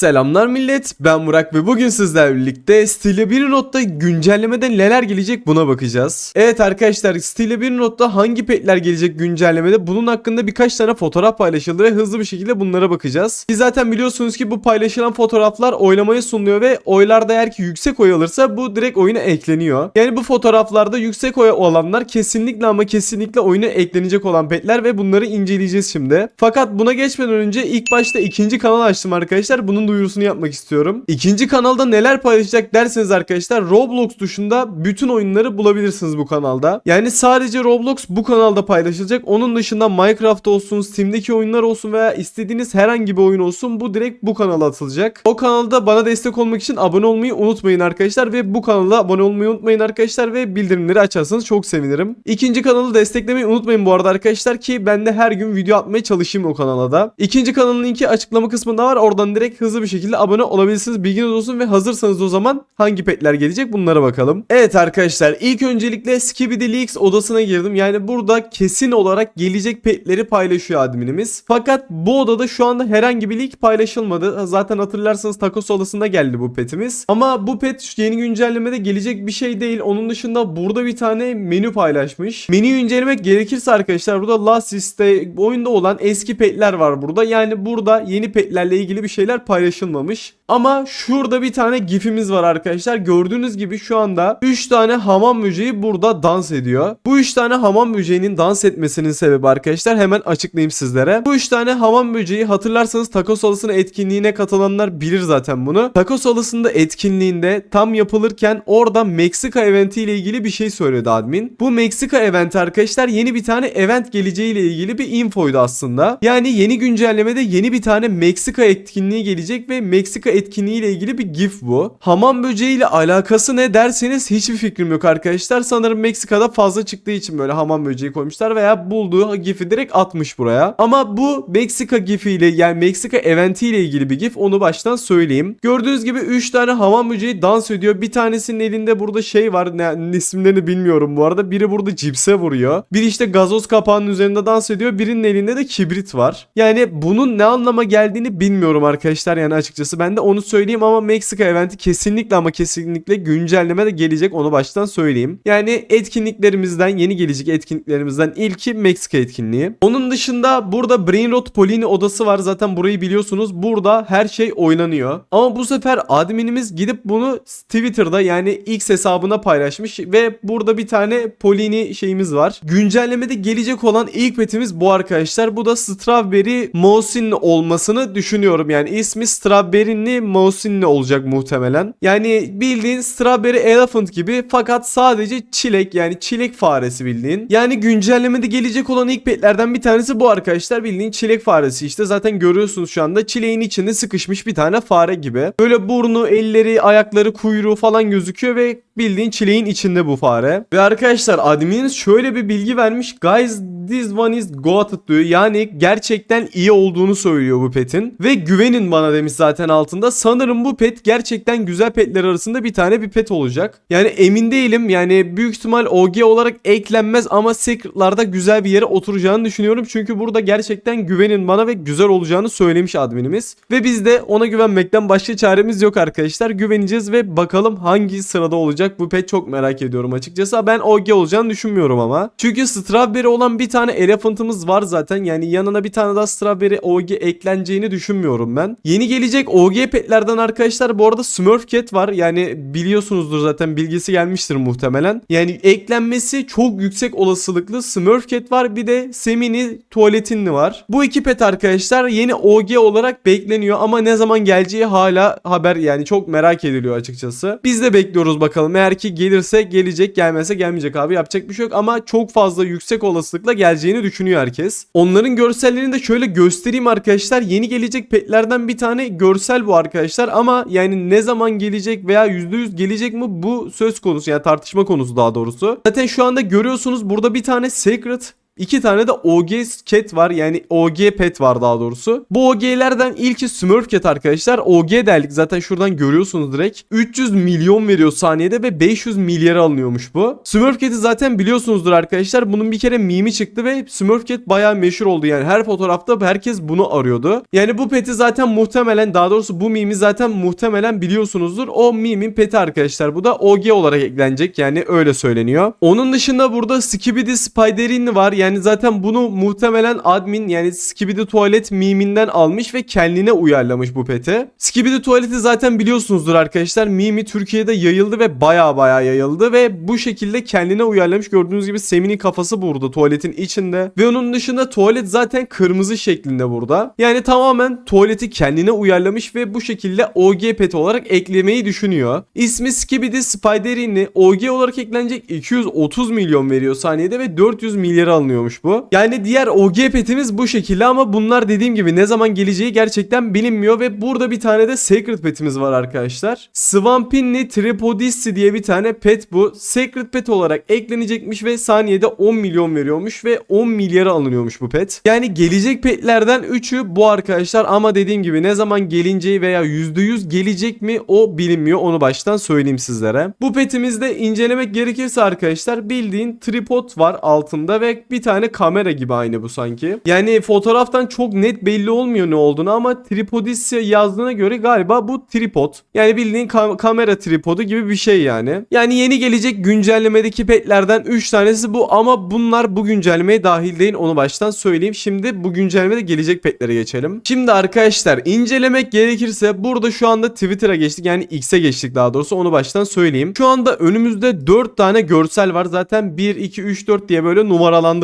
Selamlar millet ben Burak ve bugün sizlerle birlikte Stile 1 Note'da güncellemede neler gelecek buna bakacağız. Evet arkadaşlar Stile 1 Note'da hangi petler gelecek güncellemede bunun hakkında birkaç tane fotoğraf paylaşıldı ve hızlı bir şekilde bunlara bakacağız. Siz zaten biliyorsunuz ki bu paylaşılan fotoğraflar oylamaya sunuluyor ve oylarda eğer ki yüksek oy alırsa bu direkt oyuna ekleniyor. Yani bu fotoğraflarda yüksek oy olanlar kesinlikle ama kesinlikle oyuna eklenecek olan petler ve bunları inceleyeceğiz şimdi. Fakat buna geçmeden önce ilk başta ikinci kanal açtım arkadaşlar. Bunun duyurusunu yapmak istiyorum. İkinci kanalda neler paylaşacak derseniz arkadaşlar Roblox dışında bütün oyunları bulabilirsiniz bu kanalda. Yani sadece Roblox bu kanalda paylaşılacak. Onun dışında Minecraft olsun, Steam'deki oyunlar olsun veya istediğiniz herhangi bir oyun olsun bu direkt bu kanala atılacak. O kanalda bana destek olmak için abone olmayı unutmayın arkadaşlar ve bu kanala abone olmayı unutmayın arkadaşlar ve bildirimleri açarsanız çok sevinirim. İkinci kanalı desteklemeyi unutmayın bu arada arkadaşlar ki ben de her gün video atmaya çalışayım o kanala da. İkinci kanalın linki açıklama kısmında var. Oradan direkt hızlı bir şekilde abone olabilirsiniz. Bilginiz olsun ve hazırsanız o zaman hangi petler gelecek bunlara bakalım. Evet arkadaşlar ilk öncelikle Skibidi Leaks odasına girdim. Yani burada kesin olarak gelecek petleri paylaşıyor adminimiz. Fakat bu odada şu anda herhangi bir leak paylaşılmadı. Zaten hatırlarsanız Tacos odasında geldi bu petimiz. Ama bu pet yeni güncellemede gelecek bir şey değil. Onun dışında burada bir tane menü paylaşmış. Menüyü incelemek gerekirse arkadaşlar burada Last Liste oyunda olan eski petler var burada. Yani burada yeni petlerle ilgili bir şeyler paylaşılmamış. Ama şurada bir tane gifimiz var arkadaşlar. Gördüğünüz gibi şu anda 3 tane hamam böceği burada dans ediyor. Bu 3 tane hamam böceğinin dans etmesinin sebebi arkadaşlar hemen açıklayayım sizlere. Bu 3 tane hamam böceği hatırlarsanız Tacos Alası'nın etkinliğine katılanlar bilir zaten bunu. Tacos Alası'nda etkinliğinde tam yapılırken orada Meksika eventi ile ilgili bir şey söyledi admin. Bu Meksika eventi arkadaşlar yeni bir tane event geleceği ile ilgili bir infoydu aslında. Yani yeni güncellemede yeni bir tane Meksika etkinliği gelecek ve Meksika etkinliği ile ilgili bir gif bu. Hamam böceği ile alakası ne derseniz hiçbir fikrim yok arkadaşlar. Sanırım Meksika'da fazla çıktığı için böyle hamam böceği koymuşlar veya bulduğu gifi direkt atmış buraya. Ama bu Meksika gifi ile yani Meksika eventi ile ilgili bir gif onu baştan söyleyeyim. Gördüğünüz gibi 3 tane hamam böceği dans ediyor. Bir tanesinin elinde burada şey var. Ne, isimlerini bilmiyorum bu arada. Biri burada cipse vuruyor. Biri işte gazoz kapağının üzerinde dans ediyor. Birinin elinde de kibrit var. Yani bunun ne anlama geldiğini bilmiyorum arkadaşlar. Yani açıkçası ben de onu söyleyeyim ama Meksika eventi kesinlikle ama kesinlikle güncelleme de gelecek onu baştan söyleyeyim. Yani etkinliklerimizden yeni gelecek etkinliklerimizden ilki Meksika etkinliği. Onun dışında burada Brain Rot Polini odası var. Zaten burayı biliyorsunuz. Burada her şey oynanıyor. Ama bu sefer adminimiz gidip bunu Twitter'da yani X hesabına paylaşmış ve burada bir tane Polini şeyimiz var. Güncellemede gelecek olan ilk petimiz bu arkadaşlar. Bu da Strawberry Mousinli olmasını düşünüyorum. Yani ismi Strawberry'li Mousinli olacak muhtemelen. Yani bildiğin Strawberry Elephant gibi fakat sadece çilek yani çilek faresi bildiğin. Yani güncellemede gelecek olan ilk petlerden bir tanesi bu arkadaşlar. Bildiğin çilek faresi işte zaten görüyorsunuz şu anda çileğin içinde sıkışmış bir tane fare gibi. Böyle burnu, elleri, ayakları, kuyruğu falan gözüküyor ve bildiğin çileğin içinde bu fare. Ve arkadaşlar admininiz şöyle bir bilgi vermiş. Guys this one is goated diyor. Yani gerçekten iyi olduğunu söylüyor bu petin. Ve güvenin bana demiş zaten altında. Sanırım bu pet gerçekten güzel petler arasında bir tane bir pet olacak. Yani emin değilim. Yani büyük ihtimal OG olarak eklenmez ama Secret'larda güzel bir yere oturacağını düşünüyorum. Çünkü burada gerçekten güvenin bana ve güzel olacağını söylemiş adminimiz. Ve biz de ona güvenmekten başka çaremiz yok arkadaşlar. Güveneceğiz ve bakalım hangi sırada olacak bu pet çok merak ediyorum açıkçası. Ben OG olacağını düşünmüyorum ama. Çünkü Strawberry olan bir tane Elephant'ımız var zaten. Yani yanına bir tane daha Strawberry OG ekleneceğini düşünmüyorum ben. Yeni gelecek OG petlerden arkadaşlar bu arada Smurf Cat var. Yani biliyorsunuzdur zaten bilgisi gelmiştir muhtemelen. Yani eklenmesi çok yüksek olasılıklı Smurf Cat var. Bir de Semini Tuvaletinli var. Bu iki pet arkadaşlar yeni OG olarak bekleniyor ama ne zaman geleceği hala haber yani çok merak ediliyor açıkçası. Biz de bekliyoruz bakalım. Eğer ki gelirse gelecek gelmezse gelmeyecek abi yapacak bir şey yok ama çok fazla yüksek olasılıkla geleceğini düşünüyor herkes. Onların görsellerini de şöyle göstereyim arkadaşlar. Yeni gelecek petlerden bir tane görsel bu arkadaşlar ama yani ne zaman gelecek veya %100 gelecek mi bu söz konusu yani tartışma konusu daha doğrusu. Zaten şu anda görüyorsunuz burada bir tane secret iki tane de OG cat var. Yani OG pet var daha doğrusu. Bu OG'lerden ilki Smurf cat arkadaşlar. OG derlik zaten şuradan görüyorsunuz direkt. 300 milyon veriyor saniyede ve 500 milyara alınıyormuş bu. Smurf cat'i zaten biliyorsunuzdur arkadaşlar. Bunun bir kere mimi çıktı ve Smurf cat bayağı meşhur oldu. Yani her fotoğrafta herkes bunu arıyordu. Yani bu peti zaten muhtemelen daha doğrusu bu mimi zaten muhtemelen biliyorsunuzdur. O mimin peti arkadaşlar. Bu da OG olarak eklenecek. Yani öyle söyleniyor. Onun dışında burada Skibidi Spiderin var. Yani zaten bunu muhtemelen admin yani Skibidi Tuvalet miminden almış ve kendine uyarlamış bu peti. Skibidi Tuvalet'i zaten biliyorsunuzdur arkadaşlar. Mimi Türkiye'de yayıldı ve baya baya yayıldı ve bu şekilde kendine uyarlamış. Gördüğünüz gibi Semin'in kafası burada tuvaletin içinde. Ve onun dışında tuvalet zaten kırmızı şeklinde burada. Yani tamamen tuvaleti kendine uyarlamış ve bu şekilde OG peti olarak eklemeyi düşünüyor. İsmi Skibidi Spiderini OG olarak eklenecek 230 milyon veriyor saniyede ve 400 milyara alınıyormuş bu. Yani diğer OG petimiz bu şekilde ama bunlar dediğim gibi ne zaman geleceği gerçekten bilinmiyor ve burada bir tane de Secret petimiz var arkadaşlar. Swampinli Tripodissi diye bir tane pet bu. Secret pet olarak eklenecekmiş ve saniyede 10 milyon veriyormuş ve 10 milyara alınıyormuş bu pet. Yani gelecek petlerden 3'ü bu arkadaşlar ama dediğim gibi ne zaman gelineceği veya %100 gelecek mi o bilinmiyor onu baştan söyleyeyim sizlere. Bu petimizde incelemek gerekirse arkadaşlar bildiğin tripod var altında ve bir tane kamera gibi aynı bu sanki. Yani fotoğraftan çok net belli olmuyor ne olduğunu ama tripodis yazdığına göre galiba bu tripod. Yani bildiğin kam- kamera tripodu gibi bir şey yani. Yani yeni gelecek güncellemedeki petlerden 3 tanesi bu ama bunlar bu güncellemeye dahil değil onu baştan söyleyeyim. Şimdi bu güncellemede gelecek petlere geçelim. Şimdi arkadaşlar incelemek gerekirse burada şu anda Twitter'a geçtik yani X'e geçtik daha doğrusu onu baştan söyleyeyim. Şu anda önümüzde 4 tane görsel var zaten 1 2 3 4 diye böyle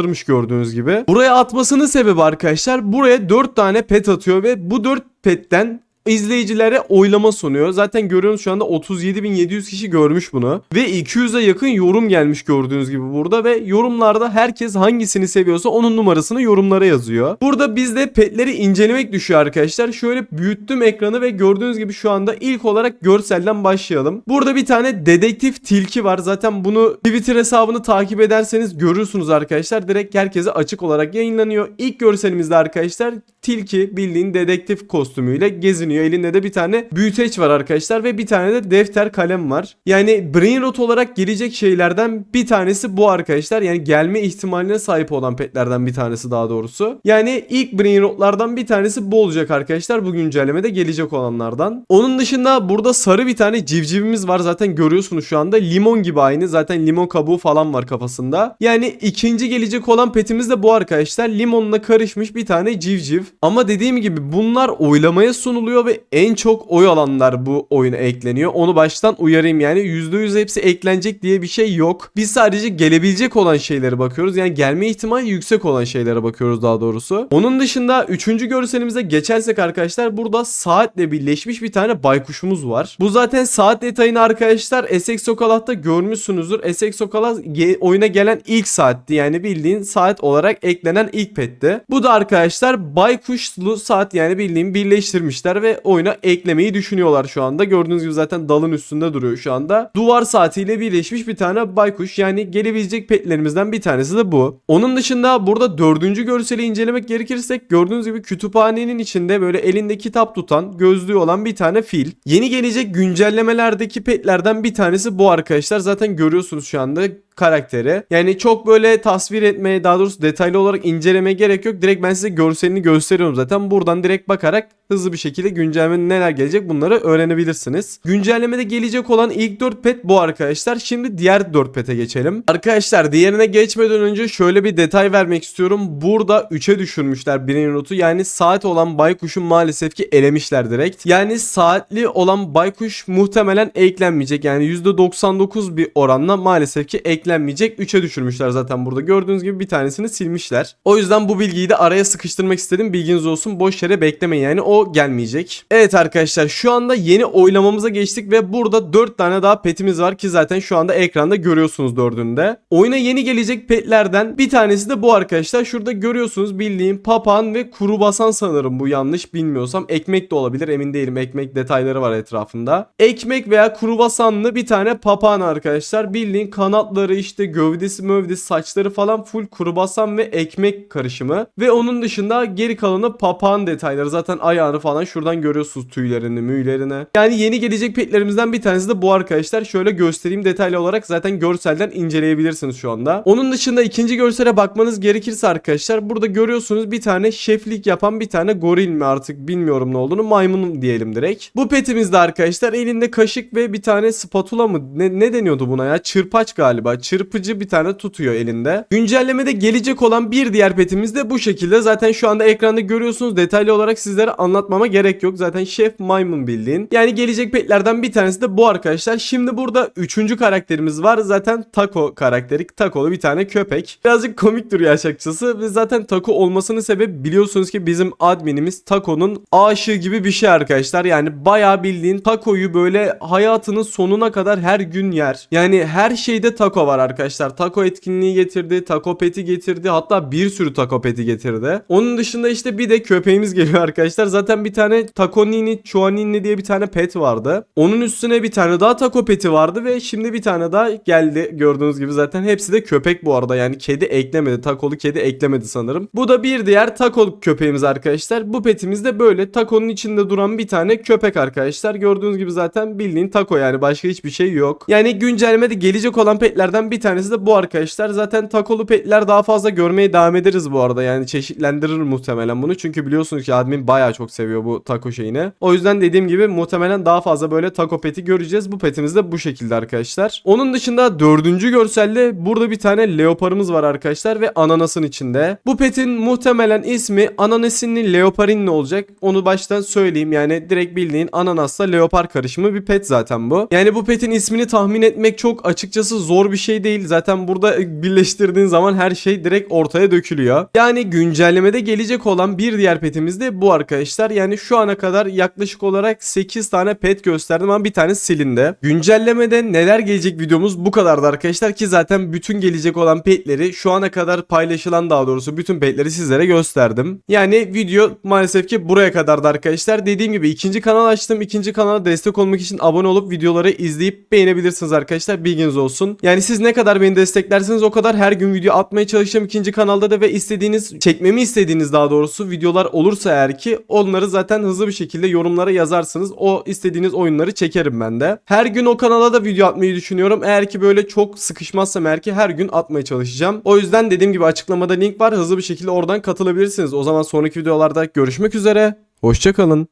numaralandırmış gördüğünüz gibi. Buraya atmasının sebebi arkadaşlar buraya 4 tane pet atıyor ve bu 4 petten izleyicilere oylama sunuyor. Zaten görüyorsunuz şu anda 37.700 kişi görmüş bunu. Ve 200'e yakın yorum gelmiş gördüğünüz gibi burada ve yorumlarda herkes hangisini seviyorsa onun numarasını yorumlara yazıyor. Burada bizde petleri incelemek düşüyor arkadaşlar. Şöyle büyüttüm ekranı ve gördüğünüz gibi şu anda ilk olarak görselden başlayalım. Burada bir tane dedektif tilki var. Zaten bunu Twitter hesabını takip ederseniz görürsünüz arkadaşlar. Direkt herkese açık olarak yayınlanıyor. İlk görselimizde arkadaşlar tilki bildiğin dedektif kostümüyle geziniyor. Elinde de bir tane büyüteç var arkadaşlar ve bir tane de defter kalem var. Yani brain rot olarak gelecek şeylerden bir tanesi bu arkadaşlar. Yani gelme ihtimaline sahip olan petlerden bir tanesi daha doğrusu. Yani ilk brain rotlardan bir tanesi bu olacak arkadaşlar bu güncellemede gelecek olanlardan. Onun dışında burada sarı bir tane civcivimiz var. Zaten görüyorsunuz şu anda limon gibi aynı. Zaten limon kabuğu falan var kafasında. Yani ikinci gelecek olan petimiz de bu arkadaşlar. Limonla karışmış bir tane civciv. Ama dediğim gibi bunlar oylamaya sunuluyor ve en çok oy alanlar bu oyuna ekleniyor. Onu baştan uyarayım yani %100 hepsi eklenecek diye bir şey yok. Biz sadece gelebilecek olan şeylere bakıyoruz. Yani gelme ihtimali yüksek olan şeylere bakıyoruz daha doğrusu. Onun dışında 3. görselimize geçersek arkadaşlar burada saatle birleşmiş bir tane baykuşumuz var. Bu zaten saat detayını arkadaşlar Essex Sokalah'ta görmüşsünüzdür. Essex Sokalah oyuna gelen ilk saatti. Yani bildiğin saat olarak eklenen ilk petti. Bu da arkadaşlar baykuşlu saat yani bildiğin birleştirmişler ve oyuna eklemeyi düşünüyorlar şu anda. Gördüğünüz gibi zaten dalın üstünde duruyor şu anda. Duvar saatiyle birleşmiş bir tane baykuş. Yani gelebilecek petlerimizden bir tanesi de bu. Onun dışında burada dördüncü görseli incelemek gerekirsek gördüğünüz gibi kütüphanenin içinde böyle elinde kitap tutan gözlüğü olan bir tane fil. Yeni gelecek güncellemelerdeki petlerden bir tanesi bu arkadaşlar. Zaten görüyorsunuz şu anda karakteri. Yani çok böyle tasvir etmeye daha doğrusu detaylı olarak incelemeye gerek yok. Direkt ben size görselini gösteriyorum zaten. Buradan direkt bakarak hızlı bir şekilde güncellemede neler gelecek bunları öğrenebilirsiniz. Güncellemede gelecek olan ilk 4 pet bu arkadaşlar. Şimdi diğer 4 pete geçelim. Arkadaşlar diğerine geçmeden önce şöyle bir detay vermek istiyorum. Burada 3'e düşürmüşler birinci notu. Yani saat olan baykuşu maalesef ki elemişler direkt. Yani saatli olan baykuş muhtemelen eklenmeyecek. Yani %99 bir oranla maalesef ki eklenmeyecek. 3'e düşürmüşler zaten burada. Gördüğünüz gibi bir tanesini silmişler. O yüzden bu bilgiyi de araya sıkıştırmak istedim. Bilginiz olsun. Boş yere beklemeyin yani. O gelmeyecek. Evet arkadaşlar şu anda yeni oylamamıza geçtik ve burada 4 tane daha petimiz var ki zaten şu anda ekranda görüyorsunuz dördünde. Oyuna yeni gelecek petlerden bir tanesi de bu arkadaşlar. Şurada görüyorsunuz bildiğim papağan ve kurubasan sanırım bu yanlış bilmiyorsam. Ekmek de olabilir emin değilim. Ekmek detayları var etrafında. Ekmek veya kurubasanlı bir tane papağan arkadaşlar. Bildiğin kanatları Böyle işte gövdesi mövdesi saçları falan full kruvasan ve ekmek karışımı. Ve onun dışında geri kalanı papağan detayları. Zaten ayağını falan şuradan görüyorsunuz tüylerini müylerini. Yani yeni gelecek petlerimizden bir tanesi de bu arkadaşlar. Şöyle göstereyim detaylı olarak zaten görselden inceleyebilirsiniz şu anda. Onun dışında ikinci görsele bakmanız gerekirse arkadaşlar burada görüyorsunuz bir tane şeflik yapan bir tane goril mi artık bilmiyorum ne olduğunu maymun diyelim direkt. Bu petimizde arkadaşlar elinde kaşık ve bir tane spatula mı ne, ne deniyordu buna ya çırpaç galiba çırpıcı bir tane tutuyor elinde. Güncellemede gelecek olan bir diğer petimiz de bu şekilde zaten şu anda ekranda görüyorsunuz detaylı olarak sizlere anlatmama gerek yok zaten şef maymun bildiğin. Yani gelecek petlerden bir tanesi de bu arkadaşlar. Şimdi burada üçüncü karakterimiz var zaten Taco karakteri Taco'lu bir tane köpek. Birazcık komik duruyor açıkçası ve zaten Taco olmasının sebebi biliyorsunuz ki bizim adminimiz Taco'nun aşığı gibi bir şey arkadaşlar. Yani bayağı bildiğin Taco'yu böyle hayatının sonuna kadar her gün yer. Yani her şeyde Taco var arkadaşlar. Taco etkinliği getirdi, Taco peti getirdi. Hatta bir sürü Taco peti getirdi. Onun dışında işte bir de köpeğimiz geliyor arkadaşlar. Zaten bir tane Taco Nini, Chuanini diye bir tane pet vardı. Onun üstüne bir tane daha Taco peti vardı ve şimdi bir tane daha geldi. Gördüğünüz gibi zaten hepsi de köpek bu arada. Yani kedi eklemedi. Takolu kedi eklemedi sanırım. Bu da bir diğer Taco köpeğimiz arkadaşlar. Bu petimiz de böyle Taco'nun içinde duran bir tane köpek arkadaşlar. Gördüğünüz gibi zaten bildiğin Taco yani başka hiçbir şey yok. Yani güncellemede gelecek olan petlerden bir tanesi de bu arkadaşlar. Zaten Taco'lu petler daha fazla görmeye devam ederiz bu arada. Yani çeşitlendirir muhtemelen bunu. Çünkü biliyorsunuz ki admin bayağı çok seviyor bu Taco şeyini. O yüzden dediğim gibi muhtemelen daha fazla böyle Taco peti göreceğiz. Bu petimiz de bu şekilde arkadaşlar. Onun dışında dördüncü görselde burada bir tane leoparımız var arkadaşlar ve ananasın içinde. Bu petin muhtemelen ismi ananasinli leoparinli olacak. Onu baştan söyleyeyim yani direkt bildiğin ananasla leopar karışımı bir pet zaten bu. Yani bu petin ismini tahmin etmek çok açıkçası zor bir şey değil. Zaten burada birleştirdiğin zaman her şey direkt ortaya dökülüyor. Yani güncellemede gelecek olan bir diğer petimiz de bu arkadaşlar. Yani şu ana kadar yaklaşık olarak 8 tane pet gösterdim ama bir tanesi silindi. Güncellemede neler gelecek videomuz bu kadardı arkadaşlar ki zaten bütün gelecek olan petleri şu ana kadar paylaşılan daha doğrusu bütün petleri sizlere gösterdim. Yani video maalesef ki buraya kadardı arkadaşlar. Dediğim gibi ikinci kanal açtım. İkinci kanala destek olmak için abone olup videoları izleyip beğenebilirsiniz arkadaşlar. Bilginiz olsun. Yani siz ne kadar beni desteklerseniz o kadar her gün video atmaya çalışacağım ikinci kanalda da ve istediğiniz çekmemi istediğiniz daha doğrusu videolar olursa eğer ki onları zaten hızlı bir şekilde yorumlara yazarsınız. O istediğiniz oyunları çekerim ben de. Her gün o kanala da video atmayı düşünüyorum. Eğer ki böyle çok sıkışmazsam eğer ki her gün atmaya çalışacağım. O yüzden dediğim gibi açıklamada link var. Hızlı bir şekilde oradan katılabilirsiniz. O zaman sonraki videolarda görüşmek üzere. Hoşçakalın.